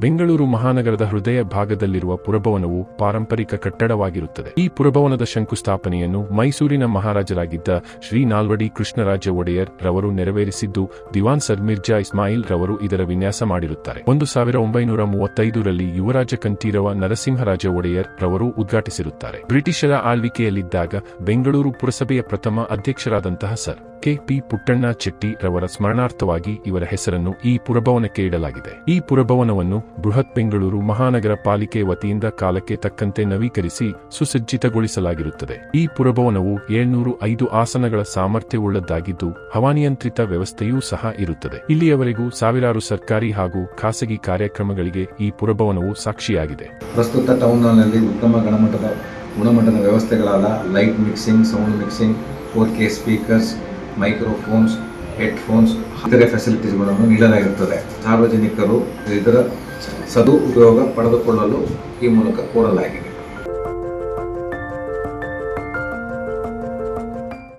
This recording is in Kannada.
ಬೆಂಗಳೂರು ಮಹಾನಗರದ ಹೃದಯ ಭಾಗದಲ್ಲಿರುವ ಪುರಭವನವು ಪಾರಂಪರಿಕ ಕಟ್ಟಡವಾಗಿರುತ್ತದೆ. ಈ ಪುರಭವನದ ಶಂಕುಸ್ಥಾಪನೆಯನ್ನು ಮೈಸೂರಿನ ಮಹಾರಾಜರಾಗಿದ್ದ ಶ್ರೀ ನಾಲ್ವಡಿ ಕೃಷ್ಣರಾಜ ಒಡೆಯರ್ ರವರು ನೆರವೇರಿಸಿದ್ದು, ದಿವಾನ್ ಸರ್ ಮಿರ್ಜಾ ಇಸ್ಮಾಯಿಲ್ ರವರು ಇದರ ವಿನ್ಯಾಸ ಮಾಡಿರುತ್ತಾರೆ. ಒಂದು ಸಾವಿರ ಒಂಬೈನೂರ ಮೂವತ್ತೈದರಲ್ಲಿ ಯುವರಾಜ ಕಂಠೀರವ ನರಸಿಂಹರಾಜ ಒಡೆಯರ್ ರವರು ಉದ್ಘಾಟಿಸಿರುತ್ತಾರೆ. ಬ್ರಿಟಿಷರ ಆಳ್ವಿಕೆಯಲ್ಲಿದ್ದಾಗ ಬೆಂಗಳೂರು ಪುರಸಭೆಯ ಪ್ರಥಮ ಅಧ್ಯಕ್ಷರಾದಂತಹ sir. K P Puttanna Chetty ರವರ ಸ್ಮರಣಾರ್ಥವಾಗಿ ಇವರ ಹೆಸರನ್ನು ಈ ಪುರಭವನಕ್ಕೆ ಇಡಲಾಗಿದೆ. ಈ ಪುರಭವನವನ್ನು ಬೃಹತ್ ಬೆಂಗಳೂರು ಮಹಾನಗರ ಪಾಲಿಕೆ ವತಿಯಿಂದ ಕಾಲಕ್ಕೆ ತಕ್ಕಂತೆ ನವೀಕರಿಸಿ ಸುಸಜ್ಜಿತಗೊಳಿಸಲಾಗಿರುತ್ತದೆ. ಈ ಪುರಭವನವು ಏಳ್ನೂರು ಐದು ಆಸನಗಳ ಸಾಮರ್ಥ್ಯವುಳ್ಳದ್ದಾಗಿದ್ದು, ಹವಾನಿಯಂತ್ರಿತ ವ್ಯವಸ್ಥೆಯೂ ಸಹ ಇರುತ್ತದೆ. ಇಲ್ಲಿಯವರೆಗೂ ಸಾವಿರಾರು ಸರ್ಕಾರಿ ಹಾಗೂ ಖಾಸಗಿ ಕಾರ್ಯಕ್ರಮಗಳಿಗೆ ಈ ಪುರಭವನವು ಸಾಕ್ಷಿಯಾಗಿದೆ. ಪ್ರಸ್ತುತ ಟೌನ್ ಹಾಲ್ನಲ್ಲಿ ಉತ್ತಮ ಗುಣಮಟ್ಟದ ಗುಣಮಟ್ಟದ ವ್ಯವಸ್ಥೆಗಳಾದ light mixing, sound mixing, four K speakers microphones headphones ಇತರೆ ಫೆಸಿಲಿಟೀಸ್ಗಳನ್ನು ನೀಡಲಾಗಿರುತ್ತದೆ. ಸಾರ್ವಜನಿಕರು ಇದರ ಸದುಪಯೋಗ ಪಡೆದುಕೊಳ್ಳಲು ಈ ಮೂಲಕ ಕೋರಲಾಗಿದೆ.